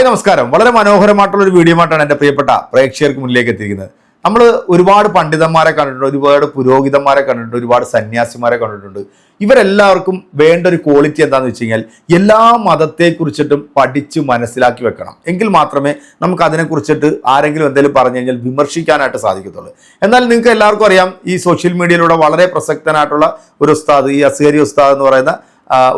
Hi നമസ്കാരം. വളരെ മനോഹരമായിട്ടുള്ള ഒരു വീഡിയോ ആയിട്ടാണ് എന്റെ പ്രിയപ്പെട്ട പ്രേക്ഷകർക്ക് മുന്നിലേക്ക് എത്തിയിരിക്കുന്നത്. നമ്മൾ ഒരുപാട് പണ്ഡിതന്മാരെ കണ്ടിട്ടുണ്ട് ഒരുപാട് പുരോഹിതന്മാരെ കണ്ടിട്ടുണ്ട് ഒരുപാട് സന്യാസിമാരെ കണ്ടിട്ടുണ്ട്. ഇവരെല്ലാവർക്കും വേണ്ട ഒരു ക്വാളിറ്റി എന്താണെന്ന് വെച്ച് കഴിഞ്ഞാൽ എല്ലാ മതത്തെക്കുറിച്ചിട്ടും പഠിച്ച് മനസ്സിലാക്കി വെക്കണം. എങ്കിൽ മാത്രമേ നമുക്ക് അതിനെക്കുറിച്ചിട്ട് ആരെങ്കിലും എന്തെങ്കിലും പറഞ്ഞു കഴിഞ്ഞാൽ വിമർശിക്കാനായിട്ട് സാധിക്കത്തുള്ളൂ. എന്നാൽ നിങ്ങൾക്ക് എല്ലാവർക്കും അറിയാം ഈ സോഷ്യൽ മീഡിയയിലൂടെ വളരെ പ്രസക്തനായിട്ടുള്ള ഒരു ഉസ്താദ് ഈ അസേരി ഉസ്താദ് എന്ന് പറയുന്ന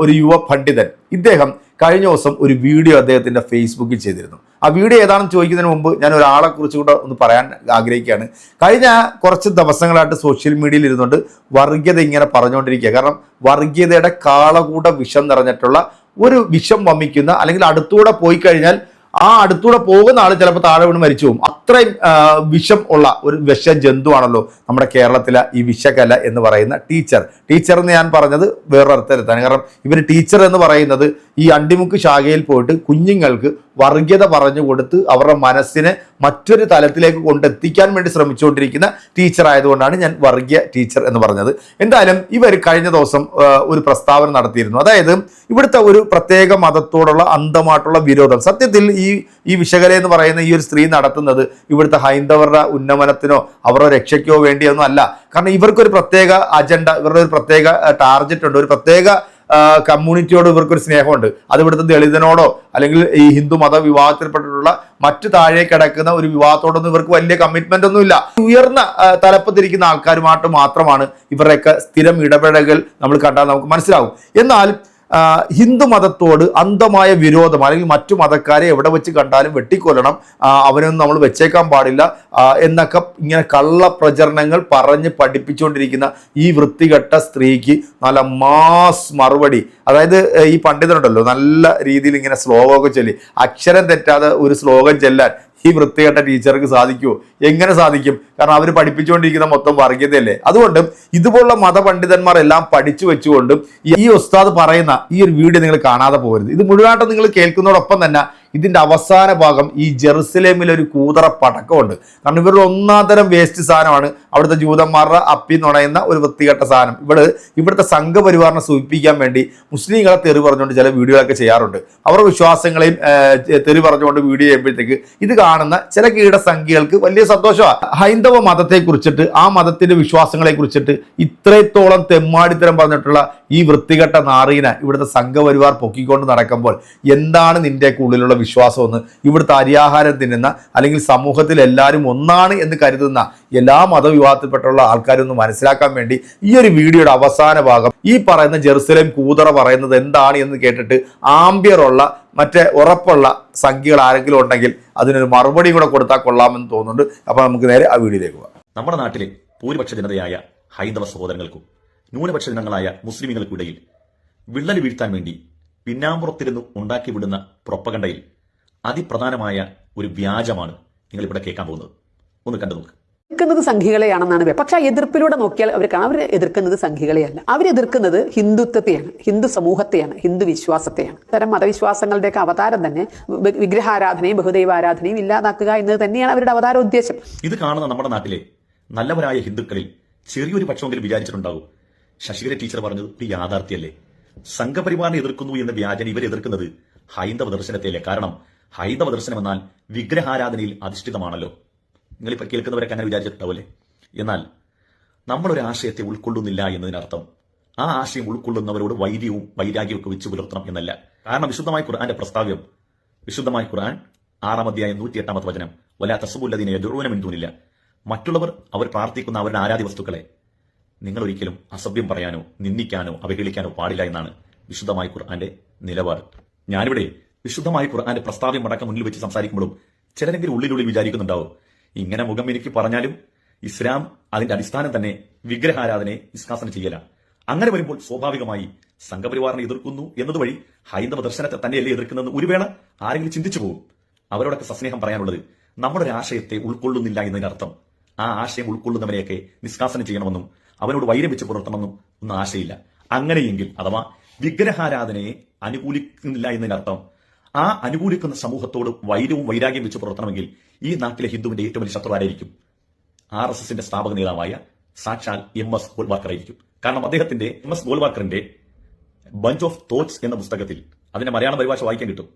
ഒരു യുവ പണ്ഡിതൻ. ഇദ്ദേഹം കഴിഞ്ഞ ദിവസം ഒരു വീഡിയോ അദ്ദേഹത്തിന്റെ ഫേസ്ബുക്കിൽ ചെയ്തിരുന്നു. ആ വീഡിയോ ഏതാണെന്ന് ചോദിക്കുന്നതിന് മുമ്പ് ഞാൻ ഒരാളെ കുറിച്ച് കൂടെ ഒന്ന് പറയാൻ ആഗ്രഹിക്കുകയാണ്. കഴിഞ്ഞ കുറച്ച് ദിവസങ്ങളായിട്ട് സോഷ്യൽ മീഡിയയിൽ ഇരുന്നുകൊണ്ട് വർഗീയത ഇങ്ങനെ പറഞ്ഞുകൊണ്ടിരിക്കുക. കാരണം വർഗീയതയുടെ കാളകൂട വിഷം നിറഞ്ഞിട്ടുള്ള ഒരു വിഷം വമിക്കുന്ന അല്ലെങ്കിൽ അടുത്തൂടെ പോയി കഴിഞ്ഞാൽ ആ അടുത്തൂടെ പോകുന്ന ആൾ ചിലപ്പോൾ താഴെ വീണ് മരിച്ചു പോകും. അത്രയും വിഷം ഉള്ള ഒരു വിഷ ജന്തുവാണല്ലോ നമ്മുടെ കേരളത്തിലെ ഈ വിഷകല എന്ന് പറയുന്ന ടീച്ചർ. ടീച്ചർ എന്ന് ഞാൻ പറഞ്ഞത് വേറൊരു അർത്ഥത്തിലാണ് കാരണം ഇവർ ടീച്ചർ എന്ന് പറയുന്നത് ഈ അണ്ടിമുക്ക് ശാഖയിൽ പോയിട്ട് കുഞ്ഞുങ്ങൾക്ക് വർഗീയത പറഞ്ഞു കൊടുത്ത് അവരുടെ മനസ്സിനെ മറ്റൊരു തലത്തിലേക്ക് കൊണ്ടെത്തിക്കാൻ വേണ്ടി ശ്രമിച്ചുകൊണ്ടിരിക്കുന്ന ടീച്ചർ ആയതുകൊണ്ടാണ് ഞാൻ വർഗീയ ടീച്ചർ എന്ന് പറഞ്ഞത്. എന്തായാലും ഇവർ കഴിഞ്ഞ ദിവസം ഒരു പ്രസ്താവന നടത്തിയിരുന്നു. അതായത് ഇവിടുത്തെ ഒരു പ്രത്യേക മതത്തോടുള്ള അന്ധമായിട്ടുള്ള വിരോധം. സത്യത്തിൽ ഈ ഈ വിശകല എന്ന് പറയുന്ന ഈ ഒരു സ്ത്രീ നടത്തുന്നത് ഇവിടുത്തെ ഹൈന്ദവരുടെ ഉന്നമനത്തിനോ അവരുടെ രക്ഷയ്ക്കോ വേണ്ടിയൊന്നും അല്ല. കാരണം ഇവർക്കൊരു പ്രത്യേക അജണ്ട ഇവരുടെ ഒരു പ്രത്യേക ടാർഗറ്റ് ഉണ്ട്. ഒരു പ്രത്യേക കമ്മ്യൂണിറ്റിയോട് ഇവർക്കൊരു സ്നേഹമുണ്ട്. അത് ഇവിടുത്തെ ദളിതനോടോ അല്ലെങ്കിൽ ഈ ഹിന്ദു മത വിഭാഗത്തിൽപ്പെട്ടിട്ടുള്ള മറ്റു താഴെ കിടക്കുന്ന ഒരു വിവാഹത്തോടൊന്നും ഇവർക്ക് വലിയ കമ്മിറ്റ്മെന്റ് ഒന്നുമില്ല. ഉയർന്ന തലപ്പത്തിരിക്കുന്ന ആൾക്കാരുമായിട്ട് മാത്രമാണ് ഇവരുടെയൊക്കെ സ്ഥിരം ഇടപെടലുകൾ നമ്മൾ കണ്ടാൽ നമുക്ക് മനസ്സിലാവും. എന്നാൽ ഹിന്ദു മതത്തോട് അന്ധമായ വിരോധം അല്ലെങ്കിൽ മറ്റു മതക്കാരെ എവിടെ വെച്ച് കണ്ടാലും വെട്ടിക്കൊല്ലണം. അവനൊന്നും നമ്മൾ വെച്ചേക്കാൻ പാടില്ല. എന്നൊക്കെ ഇങ്ങനെ കള്ള പ്രചരണങ്ങൾ പറഞ്ഞ് പഠിപ്പിച്ചുകൊണ്ടിരിക്കുന്ന ഈ വൃത്തികെട്ട സ്ത്രീക്ക് നല്ല മാസ് മറുപടി. അതായത് ഈ പണ്ഡിതനുണ്ടല്ലോ നല്ല രീതിയിൽ ഇങ്ങനെ ശ്ലോകമൊക്കെ ചൊല്ലി. അക്ഷരം തെറ്റാതെ ഒരു ശ്ലോകം ചെല്ലാൻ ഈ വൃത്തികെട്ട ടീച്ചർക്ക് സാധിക്കുമോ എങ്ങനെ സാധിക്കും? കാരണം അവർ പഠിപ്പിച്ചുകൊണ്ടിരിക്കുന്ന മൊത്തം വർഗീയതയല്ലേ? അതുകൊണ്ട് ഇതുപോലുള്ള മതപണ്ഡിതന്മാർ എല്ലാം പഠിച്ചു വെച്ചുകൊണ്ടും ഈ ഉസ്താദ് പറയുന്ന ഈ ഒരു വീഡിയോ നിങ്ങൾ കാണാതെ പോകരുത്. ഇത് മുഴുവനായിട്ട് നിങ്ങൾ കേൾക്കുന്നതോടൊപ്പം തന്നെ ഇതിന്റെ അവസാന ഭാഗം ഈ ജെറുസലേമിൽ ഒരു കൂതറ പടക്കമുണ്ട് കാരണം ഇവരുടെ ഒന്നാം തരം വേസ്റ്റ് സാധനമാണ് അവിടുത്തെ ജൂതന്മാരുടെ അപ്പി നുണയുന്ന ഒരു വൃത്തികെട്ട സാധനം. ഇവിടെ ഇവിടുത്തെ സംഘപരിവാറിനെ സൂചിപ്പിക്കാൻ വേണ്ടി മുസ്ലിങ്ങളെ തെറി പറഞ്ഞുകൊണ്ട് ചില വീഡിയോകളൊക്കെ ചെയ്യാറുണ്ട്. അവരുടെ വിശ്വാസങ്ങളെയും തെറി പറഞ്ഞുകൊണ്ട് വീഡിയോ ചെയ്യുമ്പോഴത്തേക്ക് ഇത് കാണുന്ന ചില കീടസംഖ്യകൾക്ക് വലിയ സന്തോഷമാണ്. ഹൈന്ദവ മതത്തെക്കുറിച്ചിട്ട് ആ മതത്തിന്റെ വിശ്വാസങ്ങളെ കുറിച്ചിട്ട് ഇത്രത്തോളം തെമ്മാടിത്തരം പറഞ്ഞിട്ടുള്ള ഈ വൃത്തികെട്ട നാറീനെ ഇവിടുത്തെ സംഘപരിവാർ പൊക്കിക്കൊണ്ട് നടക്കുമ്പോൾ എന്താണ് നിന്റെ ഉള്ളിലുള്ള വിശ്വാസമെന്ന് ഇവിടുത്തെ അരിയാഹാരം തിന്നുന്ന അല്ലെങ്കിൽ സമൂഹത്തിൽ എല്ലാവരും ഒന്നാണ് എന്ന് കരുതുന്ന എല്ലാ മതവിഭാഗത്തിൽപ്പെട്ടുള്ള ആൾക്കാരൊന്ന് മനസ്സിലാക്കാൻ വേണ്ടി ഈ ഒരു വീഡിയോയുടെ അവസാന ഭാഗം ഈ പറയുന്ന ജെറുസലേം കൂതറ പറയുന്നത് എന്താണ് എന്ന് കേട്ടിട്ട് ആംബിയറുള്ള മറ്റേ ഉറപ്പുള്ള സംഖ്യകൾ ആരെങ്കിലും ഉണ്ടെങ്കിൽ അതിനൊരു മറുപടി കൂടെ കൊടുത്താൽ കൊള്ളാമെന്ന് തോന്നുന്നുണ്ട്. അപ്പോൾ നമുക്ക് നേരെ ആ വീഡിയോയിലേക്ക് പോകാം. നമ്മുടെ നാട്ടിലെ ഭൂരിപക്ഷ ജനതയായ ഹൈന്ദവ സഹോദരങ്ങൾക്കും ന്യൂനപക്ഷ ജനങ്ങളായ മുസ്ലിമുകൾക്കിടയിൽ വിള്ളൽ വീഴ്ത്താൻ വേണ്ടി പിന്നാമ്പുറത്തിരുന്ന് ഉണ്ടാക്കി വിടുന്ന പ്രൊപ്പകണ്ടയിൽ അതിപ്രധാനമായ ഒരു വ്യാജമാണ് നിങ്ങൾ ഇവിടെ കേൾക്കാൻ പോകുന്നത്. ഒന്ന് കണ്ടു നോക്ക്. എതിർക്കുന്നത് സംഘികളെയാണെന്നാണ് വേ- പക്ഷെ ആ എതിർപ്പിലൂടെ നോക്കിയാൽ അവർ അവർ എതിർക്കുന്നത് സംഘികളെയല്ല. അവരെതിർക്കുന്നത് ഹിന്ദുത്വത്തെയാണ് ഹിന്ദു സമൂഹത്തെയാണ് ഹിന്ദു വിശ്വാസത്തെയാണ്. തരം മതവിശ്വാസങ്ങളുടെയൊക്കെ അവതാരം തന്നെ വിഗ്രഹാരാധനയും ബഹുദൈവാരാധനയും ഇല്ലാതാക്കുക എന്നത് തന്നെയാണ് അവരുടെ അവതാര ഉദ്ദേശം ഇത് കാണുന്ന നമ്മുടെ നാട്ടിലെ നല്ലവരായ ഹിന്ദുക്കളിൽ ചെറിയൊരു പക്ഷമെങ്കിലും വിചാരിച്ചിട്ടുണ്ടാവും ശശികര ടീച്ചർ പറഞ്ഞത് ഒരു യാഥാർത്ഥ്യമല്ലേ? സംഘപരിവാറിനെ എതിർക്കുന്നു എന്ന വ്യാജന ഇവർ എതിർക്കുന്നത് ഹൈന്ദവ ദർശനത്തെയല്ലേ കാരണം ഹൈന്ദവ ദർശനം എന്നാൽ വിഗ്രഹാരാധനയിൽ അധിഷ്ഠിതമാണല്ലോ. നിങ്ങൾ നിങ്ങളിപ്പോൾ കേൾക്കുന്നവരൊക്കെ അങ്ങനെ വിചാരിച്ചിട്ടുണ്ടാവില്ലേ എന്നാൽ നമ്മളൊരു ആശയത്തെ ഉൾക്കൊള്ളുന്നില്ല എന്നതിനർത്ഥം ആ ആശയം ഉൾക്കൊള്ളുന്നവരോട് വൈര്യവും വൈരാഗ്യവും വെച്ച് പുലർത്തണം എന്നല്ല. കാരണം വിശുദ്ധമായ ഖുർആന്റെ പ്രസ്താവ്യം വിശുദ്ധമായ ഖുർആൻ ആറാം അധ്യായം നൂറ്റി എട്ടാമത്തെ വചനം വലാ തസബുല്ലതിനെ ദുർവനമെന്തൂനില്ല മറ്റുള്ളവർ അവർ പ്രാർത്ഥിക്കുന്ന അവരുടെ ആരാധ്യ വസ്തുക്കളെ നിങ്ങൾ ഒരിക്കലും അസഭ്യം പറയാനോ നിന്ദിക്കാനോ അവഹേളിക്കാനോ പാടില്ല എന്നാണ് വിശുദ്ധമായ ഖുർആന്റെ നിലപാട്. ഞാനിവിടെ വിശുദ്ധമായ ഖുർആന്റെ പ്രസ്താവ്യം അടക്കം മുന്നിൽ വെച്ച് സംസാരിക്കുമ്പോഴും ചിലരെങ്കിലും ഉള്ളിലുള്ളിൽ വിചാരിക്കുന്നുണ്ടാവും. ഇങ്ങനെ മുഖം എനിക്ക് പറഞ്ഞാലും ഇസ്ലാം അതിന്റെ അടിസ്ഥാനം തന്നെ വിഗ്രഹാരാധനയെ നിഷ്കാസനം ചെയ്യല. അങ്ങനെ വരുമ്പോൾ സ്വാഭാവികമായി സംഘപരിവാറിനെ എതിർക്കുന്നു എന്നതുവഴി ഹൈന്ദവ ദർശനത്തെ തന്നെയല്ലേ എതിർക്കുന്നതെന്ന് ഒരു വേള ആരെങ്കിലും ചിന്തിച്ചു പോകും അവരോടൊക്കെ സസ്നേഹം പറയാനുള്ളത് നമ്മുടെ ഒരു ആശയത്തെ ഉൾക്കൊള്ളുന്നില്ല എന്നതിനർത്ഥം ആ ആശയം ഉൾക്കൊള്ളുന്നവരെയൊക്കെ നിഷ്കാസനം ചെയ്യണമെന്നും അവനോട് വൈരം വെച്ച് പുലർത്തണമെന്നും ഒന്നും ആശയില്ല അങ്ങനെയെങ്കിൽ അഥവാ വിഗ്രഹാരാധനയെ അനുകൂലിക്കുന്നില്ല എന്നതിനർത്ഥം ആ അനുകൂലിക്കുന്ന സമൂഹത്തോട് വൈരവും വൈരാഗ്യം വെച്ച് പുലർത്തണമെങ്കിൽ ഈ നാട്ടിലെ ഹിന്ദുവിന്റെ ഏറ്റവും വലിയ ശത്രു ആരായിരിക്കും? ആർ എസ് എസിന്റെ സ്ഥാപക നേതാവായ സാക്ഷാൽ എം എസ് ഗോൾവാക്കർ ആയിരിക്കും. കാരണം അദ്ദേഹത്തിന്റെ എം എസ് ഗോൾവാക്കറിന്റെ ബഞ്ച് ഓഫ് തോട്ട്സ് എന്ന പുസ്തകത്തിൽ അതിന്റെ മലയാള പരിഭാഷ വായിക്കാൻ കിട്ടും.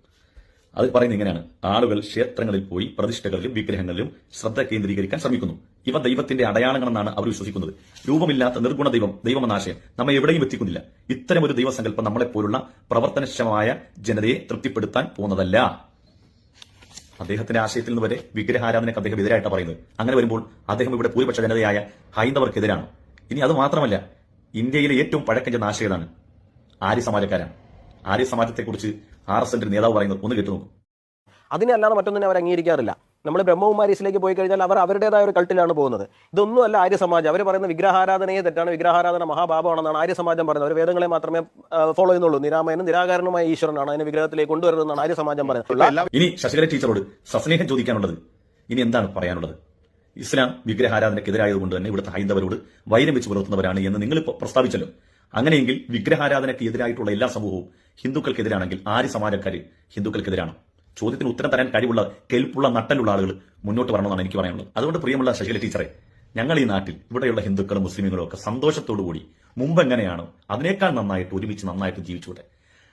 അത് പറയുന്നത് ഇങ്ങനെയാണ്. ആളുകൾ ക്ഷേത്രങ്ങളിൽ പോയി പ്രതിഷ്ഠകളിലും വിഗ്രഹങ്ങളിലും ശ്രദ്ധ കേന്ദ്രീകരിക്കാൻ ശ്രമിക്കുന്നു. ഇവ ദൈവത്തിന്റെ അടയാളങ്ങളെന്നാണ് അവർ വിശ്വസിക്കുന്നത്. രൂപമില്ലാത്ത നിർഗുണ ദൈവം ദൈവമെന്ന ആശയം നമ്മെ എവിടെയും എത്തിക്കുന്നില്ല. ഇത്തരം ഒരു ദൈവസങ്കല്പം നമ്മളെപ്പോലുള്ള പ്രവർത്തനക്ഷമമായ ജനതയെ തൃപ്തിപ്പെടുത്താൻ പോകുന്നതല്ല. അദ്ദേഹത്തിന്റെ ആശയത്തിൽ നിന്ന് വരെ വിഗ്രഹാരാധനയ്ക്ക് അദ്ദേഹം എതിരായിട്ടാണ് പറയുന്നത്. അങ്ങനെ വരുമ്പോൾ അദ്ദേഹം ഇവിടെ ഭൂരിപക്ഷ ജനതയായ ഹൈന്ദവർക്കെതിരാണ്. ഇനി അത് മാത്രമല്ല ഇന്ത്യയിലെ ഏറ്റവും പഴക്കം ചെന്ന ആശയതാണ് ആര്യ സമാജക്കാരാണ്. ആര്യ സമാജത്തെക്കുറിച്ച് ആർ എസ് എന്റെ നേതാവ് പറയുന്നത് ഒന്ന് കേട്ടു നോക്കും. അതിനെ അല്ലാതെ മറ്റൊന്നിനെ അവർ അംഗീകരിക്കാറില്ല. നമ്മൾ ബ്രഹ്മകുമാരീസിലേക്ക് പോയി കഴിഞ്ഞാൽ അവർ അവരുടേതായ ഒരു കൾട്ടിലാണ് പോകുന്നത്. ഇതൊന്നുമല്ല ആര്യ സമാജം അവർ പറയുന്ന വിഗ്രഹാരാധനയെ തെറ്റാണ്. വിഗ്രഹാരാധന മഹാഭാപമാണെന്നാണ് ആര്യ സമാജം പറയുന്നത്. അവർ വേദങ്ങളെ മാത്രമേ ഫോളോ ചെയ്യുന്നുള്ളൂ. നിരാമയനും നിരാകാരനുമായ ഈശ്വരനാണ് അതിനെ വിഗ്രഹത്തിലേക്ക് കൊണ്ടുവരുന്നതെന്നാണ് ആര്യ സമാജം പറയുന്നത് ഇനി ശശികല ടീച്ചറോട് സസ്നേഹം ചോദിക്കാനുള്ളത് ഇനി എന്താണ് പറയാനുള്ളത്? ഇസ്ലാം വിഗ്രഹാരാധനക്കെതിരായതുകൊണ്ട് തന്നെ ഇവിടുത്തെ ഹൈന്ദവരോട് വൈരം വെച്ച് പുലർത്തുന്നവരാണ് എന്ന് നിങ്ങൾ പ്രസ്താവിച്ചല്ലോ. അങ്ങനെയെങ്കിൽ വിഗ്രഹാരാധനയ്ക്ക് എതിരായിട്ടുള്ള എല്ലാ സമൂഹവും ഹിന്ദുക്കൾക്കെതിരാണെങ്കിൽ ആര്യ സമാജക്കാർ ഹിന്ദുക്കൾക്കെതിരാണ്. ചോദ്യത്തിന് ഉത്തരം തരാൻ കഴിവുള്ള കെൽപ്പുള്ള നട്ടലുള്ള ആളുകൾ മുന്നോട്ട് വരണമെന്നാണ് എനിക്ക് പറയാനുള്ളത്. അതുകൊണ്ട് പ്രിയമുള്ള ശശികല ടീച്ചറെ ഞങ്ങൾ ഈ നാട്ടിൽ ഇവിടെയുള്ള ഹിന്ദുക്കളും മുസ്ലിമുകളും ഒക്കെ സന്തോഷത്തോടു കൂടി മുമ്പ് എങ്ങനെയാണ് അതിനേക്കാൾ നന്നായിട്ട് ഒരുമിച്ച് നന്നായിട്ട് ജീവിച്ചൂടെ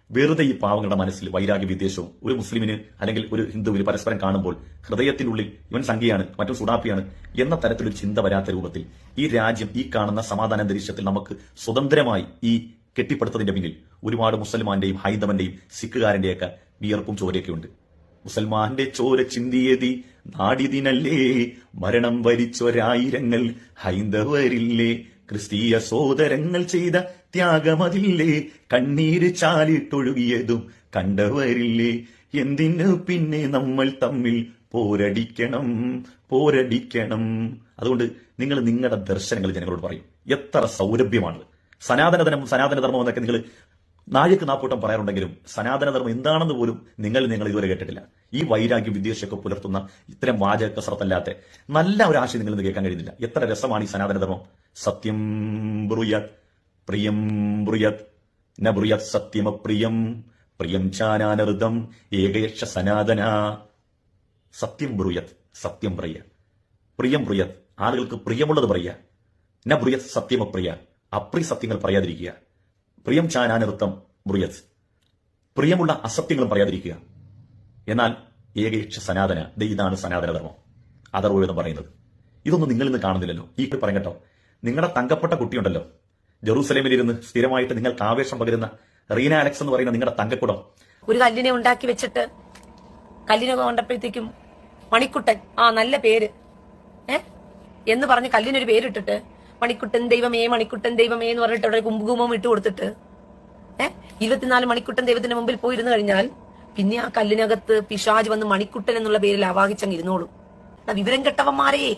വെറുതെ ഈ പാവങ്ങളുടെ മനസ്സിൽ വൈരാഗ്യ വിദ്വേഷവും ഒരു മുസ്ലിമിന് അല്ലെങ്കിൽ ഒരു ഹിന്ദുവിന് പരസ്പരം കാണുമ്പോൾ ഹൃദയത്തിനുള്ളിൽ ഇവൻ സംഖ്യയാണ് മറ്റു സുഡാപ്പിയാണ് എന്ന തരത്തിലൊരു ചിന്ത വരാത്ത രൂപത്തിൽ ഈ രാജ്യം ഈ കാണുന്ന സമാധാന അന്തരീക്ഷത്തിൽ നമുക്ക് സ്വതന്ത്രമായി ഈ കെട്ടിപ്പടുത്തതിന്റെ പിന്നിൽ ഒരുപാട് മുസ്ലിമാന്റെയും ഹൈന്ദവന്റെയും സിഖുകാരന്റെയൊക്കെ വിയർപ്പും ചോരയൊക്കെ ഉണ്ട്. മുസൽമാന്റെ ചോര ചിന്തിയതി നാടിതിനല്ലേ? മരണം വരിച്ചൊരായിരങ്ങൾ ഹൈന്ദവരില്ലേ? ക്രിസ്തീയ സോദരങ്ങൾ ചെയ്ത ത്യാഗമതില്ലേ? കണ്ണീര് ചാലിട്ടൊഴുകിയതും കണ്ടവരില്ലേ? എന്തിനു പിന്നെ നമ്മൾ തമ്മിൽ പോരടിക്കണം? പോരടിക്കണം. അതുകൊണ്ട് നിങ്ങൾ നിങ്ങളുടെ ദർശനങ്ങൾ ജനങ്ങളോട് പറയും. എത്ര സൗരഭ്യമാണ് സനാതനധനം സനാതനധർമ്മം എന്നൊക്കെ നിങ്ങൾ നാഴിക്ക് നാക്കൂട്ടം പറയാറുണ്ടെങ്കിലും സനാതനധർമ്മം എന്താണെന്ന് പോലും നിങ്ങൾ നിങ്ങൾ ഇതുവരെ കേട്ടിട്ടില്ല. ഈ വൈരാഗ്യ വിദ്വേഷമൊക്കെ പുലർത്തുന്ന ഇത്തരം വാചക കസറത്തല്ലാത്ത നല്ല ഒരു ആശയം നിങ്ങൾ കേൾക്കാൻ കഴിയുന്നില്ല എത്ര രസമാണ് ഈ സനാതനധർമ്മം. സത്യം ബ്രുയത് പ്രിയം ബ്രുയത് ന ബ്രുയത് സത്യമപ്രിയം പ്രിയം ചാനാനൃതം ഏകയക്ഷ സനാതന. സത്യം ബ്രുയത് സത്യം പ്രിയ. പ്രിയം ബ്രുയത് ആളുകൾക്ക് പ്രിയമുള്ളത് പറയുക ന ബ്രുയത് സത്യമപ്രിയ അപ്രിയ സത്യങ്ങൾ പറയാതിരിക്കുക. പ്രിയം ചാനാനൃത്തം മുറിയത് പ്രിയമുള്ള അസത്യങ്ങളും പറയാതിരിക്കുക. എന്നാൽ ഏകേക്ഷ സനാതന ഇതാണ് സനാതനധർമ്മം. അതർവേദം പറയുന്നത്. ഇതൊന്നും നിങ്ങൾ ഇന്ന് കാണുന്നില്ലല്ലോ. ഈ പറയട്ടോ നിങ്ങളുടെ തങ്കപ്പെട്ട കുട്ടിയുണ്ടല്ലോ. ജെറൂസലേമിലിരുന്ന് സ്ഥിരമായിട്ട് നിങ്ങൾക്ക് ആവേശം പകരുന്ന റീന അലക്സ് എന്ന് പറയുന്ന നിങ്ങളുടെ തങ്കക്കുടം. ഒരു കല്ലിനെ ഉണ്ടാക്കി വെച്ചിട്ട് കല്ലിനെ കൊണ്ടപ്പോഴത്തേക്കും മണിക്കുട്ടൻ ആ നല്ല പേര് എന്ന് പറഞ്ഞ് കല്ലിനൊരു പേരിട്ടിട്ട് മണിക്കുട്ടൻ ദൈവമേ മണിക്കുട്ടൻ ദൈവമേ എന്ന് പറഞ്ഞിട്ട് അവിടെ കുംകുമം ഇട്ട് കൊടുത്തിട്ട് ഏഹ് ഇരുപത്തിനാല് മണിക്കുട്ടൻ ദൈവത്തിന്റെ മുമ്പിൽ പോയിരുന്നു കഴിഞ്ഞാൽ പിന്നെ ആ കല്ലിനകത്ത് പിശാജ് വന്ന് മണിക്കുട്ടൻ എന്നുള്ള പേരിൽ ആവാഹിച്ചങ്ങ് ഇരുന്നോളും. വിവരം കെട്ടവന്മാരെ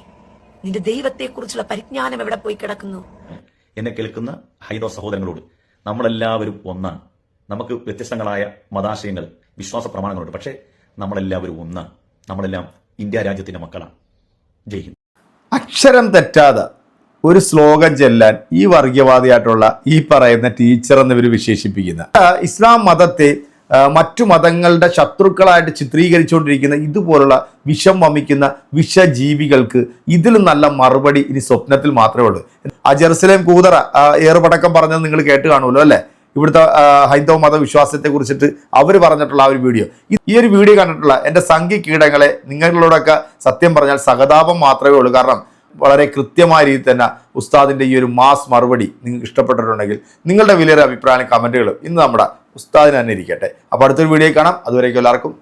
നിന്റെ ദൈവത്തെ കുറിച്ചുള്ള പരിജ്ഞാനം എവിടെ പോയി കിടക്കുന്നു? എന്നെ കേൾക്കുന്ന ഹൈന്ദവ സഹോദരങ്ങളോട് നമ്മളെല്ലാവരും ഒന്നാണ് നമുക്ക് വ്യത്യസ്തങ്ങളായ മതാശയങ്ങൾ വിശ്വാസ പ്രമാണങ്ങളുണ്ട്. പക്ഷേ നമ്മളെല്ലാവരും ഒന്നാണ് നമ്മളെല്ലാം ഇന്ത്യ രാജ്യത്തിന്റെ മക്കളാണ്. ജയ് ഹിന്ദ്. അക്ഷരം തെറ്റാതെ ഒരു ശ്ലോകം ചെല്ലാൻ ഈ വർഗീയവാദിയായിട്ടുള്ള ഈ പറയുന്ന ടീച്ചർ എന്നിവർ വിശേഷിപ്പിക്കുന്ന. ഇസ്ലാം മതത്തെ മറ്റു മതങ്ങളുടെ ശത്രുക്കളായിട്ട് ചിത്രീകരിച്ചുകൊണ്ടിരിക്കുന്ന ഇതുപോലുള്ള വിഷം വമിക്കുന്ന വിഷജീവികൾക്ക് ഇതിലും നല്ല മറുപടി ഇനി സ്വപ്നത്തിൽ മാത്രമേ ഉള്ളൂ. ആ ജെറുസലേം കൂതറ ഏറുപടക്കം പറഞ്ഞത് നിങ്ങൾ കേട്ട് കാണുമല്ലോ അല്ലേ? ഇവിടുത്തെ ഹൈന്ദവ മതവിശ്വാസത്തെ കുറിച്ചിട്ട് അവർ പറഞ്ഞിട്ടുള്ള ആ ഒരു വീഡിയോ. ഈ ഒരു വീഡിയോ കണ്ടിട്ടുള്ള എന്റെ സംഘി കീടങ്ങളെ നിങ്ങളോടൊക്കെ സത്യം പറഞ്ഞാൽ സഹതാപം മാത്രമേ ഉള്ളൂ. കാരണം വളരെ കൃത്യമായ രീതിയിൽ തന്നെ ഉസ്താദിന്റെ ഈ ഒരു മാസ് മറുപടി നിങ്ങൾക്ക് ഇഷ്ടപ്പെട്ടിട്ടുണ്ടെങ്കിൽ നിങ്ങളുടെ വിലയേറെ അഭിപ്രായം കമന്റുകളും ഇന്ന് നമ്മുടെ ഉസ്താദിന് തന്നെ ഇരിക്കട്ടെ. അപ്പോൾ അടുത്തൊരു വീഡിയോ കാണാം. അതുവരേക്കും എല്ലാവർക്കും